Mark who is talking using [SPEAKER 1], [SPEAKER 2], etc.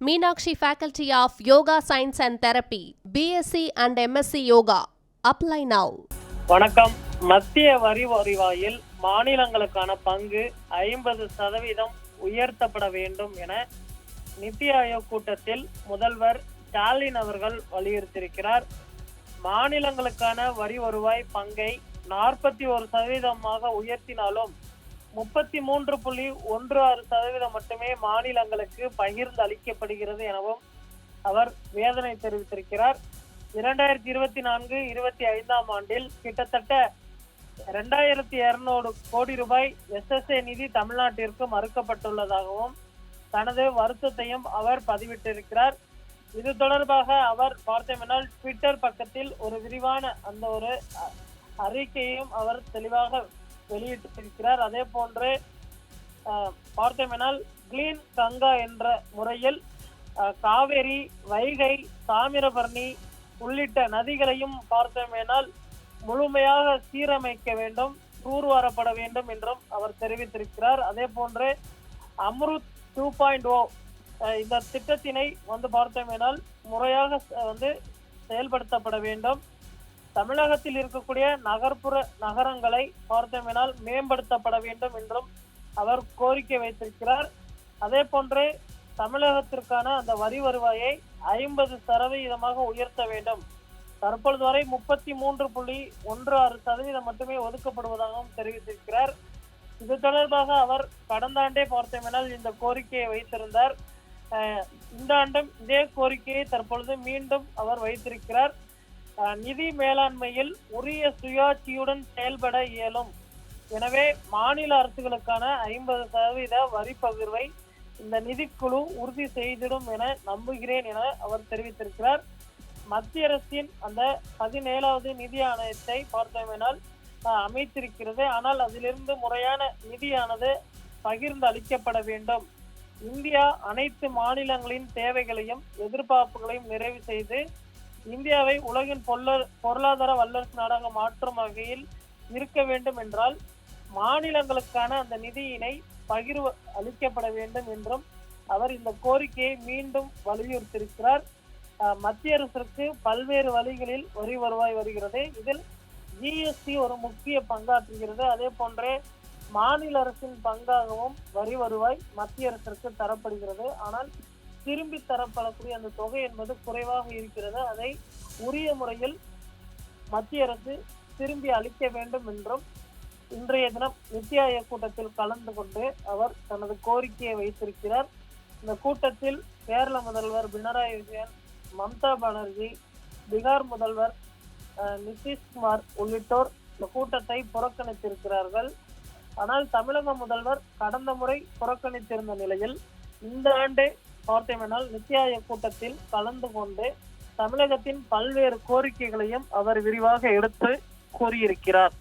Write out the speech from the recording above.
[SPEAKER 1] Meenakshi faculty of yoga science and therapy BSc and MSc yoga apply now
[SPEAKER 2] வணக்கம். மத்திய வரி வருவாயில் மாநிலங்களுக்கான பங்கு ஐம்பது சதவீதம் உயர்த்தப்பட வேண்டும் என நித்தி ஆயோக் கூட்டத்தில் முதல்வர் ஸ்டாலின் அவர்கள் வலியுறுத்தியிருக்கிறார். மாநிலங்களுக்கான வரி வருவாய் பங்கை நாற்பத்தி ஒரு சதவீதமாக உயர்த்தினாலும் முப்பத்தி மூன்று புள்ளி ஒன்று ஆறு சதவீதம் மட்டுமே மாநிலங்களுக்கு பகிர்ந்து அளிக்கப்படுகிறது எனவும் அவர் வேதனை தெரிவித்திருக்கிறார். இரண்டாயிரத்தி இருபத்தி நான்கு இருபத்தி ஐந்தாம் ஆண்டில் கிட்டத்தட்ட இரண்டாயிரத்தி இருநூறு கோடி ரூபாய் எஸ்எஸ்ஏ நிதி தமிழ்நாட்டிற்கு மறுக்கப்பட்டுள்ளதாகவும் தனது வருத்தத்தையும் அவர் பதிவிட்டிருக்கிறார். இது தொடர்பாக அவர் பார்த்தோமென்றால் ட்விட்டர் பக்கத்தில் ஒரு விரிவான அந்த ஒரு அ- அறிக்கையையும் அவர் தெளிவாக வெளியிட்டிருக்கிறார். அதே போன்று அஹ், கிளீன் கங்கா என்ற முறையில் காவேரி வைகை தாமிரபரணி உள்ளிட்ட நதிகளையும் பார்த்தோமேனால் முழுமையாக சீரமைக்க வேண்டும் தூர்வாரப்பட வேண்டும் என்றும் அவர் தெரிவித்திருக்கிறார். அதே போன்று அம்ருத் டூ பாயிண்ட் ஓ இந்த திட்டத்தினை வந்து பார்த்தோமேனால் முறையாக வந்து செயல்படுத்தப்பட வேண்டும். தமிழகத்தில் இருக்கக்கூடிய நகர்ப்புற நகரங்களை பார்த்தமினால் மேம்படுத்தப்பட வேண்டும் என்றும் அவர் கோரிக்கை வைத்திருக்கிறார். அதே போன்று தமிழகத்திற்கான அந்த வரி வருவாயை ஐம்பது சதவீதமாக உயர்த்த வேண்டும். தற்பொழுது வரை முப்பத்தி மூன்று புள்ளி ஒன்று ஆறு சதவீதம் மட்டுமே ஒதுக்கப்படுவதாகவும் தெரிவித்திருக்கிறார். இது தொடர்பாக அவர் கடந்த ஆண்டே பார்த்தமினால் இந்த கோரிக்கையை வைத்திருந்தார். இந்த ஆண்டும் இதே கோரிக்கையை தற்பொழுது மீண்டும் அவர் வைத்திருக்கிறார். நிதி மேலாண்மையில் உரிய சுயாட்சியுடன் செயல்பட இயலும். எனவே மாநில அரசுகளுக்கான ஐம்பது சதவீத வரி பகிர்வை இந்த நிதிக்குழு உறுதி செய்திடும் என நம்புகிறேன் என அவர் தெரிவித்திருக்கிறார். மத்திய அரசின் அந்த பதினேழாவது நிதி ஆணையத்தை பார்த்தோமேனால் அமைத்திருக்கிறது. ஆனால் அதிலிருந்து முறையான நிதியானது பகிர்ந்து அளிக்கப்பட வேண்டும். இந்தியா அனைத்து மாநிலங்களின் தேவைகளையும் எதிர்பார்ப்புகளையும் நிறைவு செய்து இந்தியாவை உலகின் பொருள- பொருளாதார வல்லரசு நாடாக மாற்றும் வகையில் இருக்க வேண்டும் என்றால் மாநிலங்களுக்கான அந்த நிதியினை பகிர்வு அளிக்கப்பட வேண்டும் என்றும் அவர் இந்த கோரிக்கையை மீண்டும் வலியுறுத்தியிருக்கிறார். மத்திய அரசிற்கு பல்வேறு வழிகளில் வரி வருவாய் வருகிறது. இதில் ஜிஎஸ்டி ஒரு முக்கிய பங்காற்றுகிறது. அதே போன்றே மாநில அரசின் பங்காகவும் வரி வருவாய் மத்திய அரசிற்கு தரப்படுகிறது. ஆனால் திரும்பி தரப்படக்கூடிய அந்த தொகை என்பது குறைவாக இருக்கிறது. அதை உரிய முறையில் மத்திய அரசு திரும்பி அளிக்க வேண்டும் என்றும் இன்றைய தினம் நித்தி ஆயோக் கூட்டத்தில் கலந்து கொண்டு அவர் தனது கோரிக்கையை வைத்திருக்கிறார். இந்த கூட்டத்தில் கேரள முதல்வர் பினராயி விஜயன் மம்தா பானர்ஜி பீகார் முதல்வர் நிதிஷ்குமார் உள்ளிட்டோர் இந்த கூட்டத்தை புறக்கணித்திருக்கிறார்கள். ஆனால் தமிழக முதல்வர் கடந்த முறை புறக்கணித்திருந்த நிலையில் இந்த ஆண்டு பார்த்தோமென்றால் நித்தி ஆயோக் கூட்டத்தில் கலந்து கொண்டு தமிழகத்தின் பல்வேறு கோரிக்கைகளையும் அவர் விரிவாக எடுத்து கூறியிருக்கிறார்.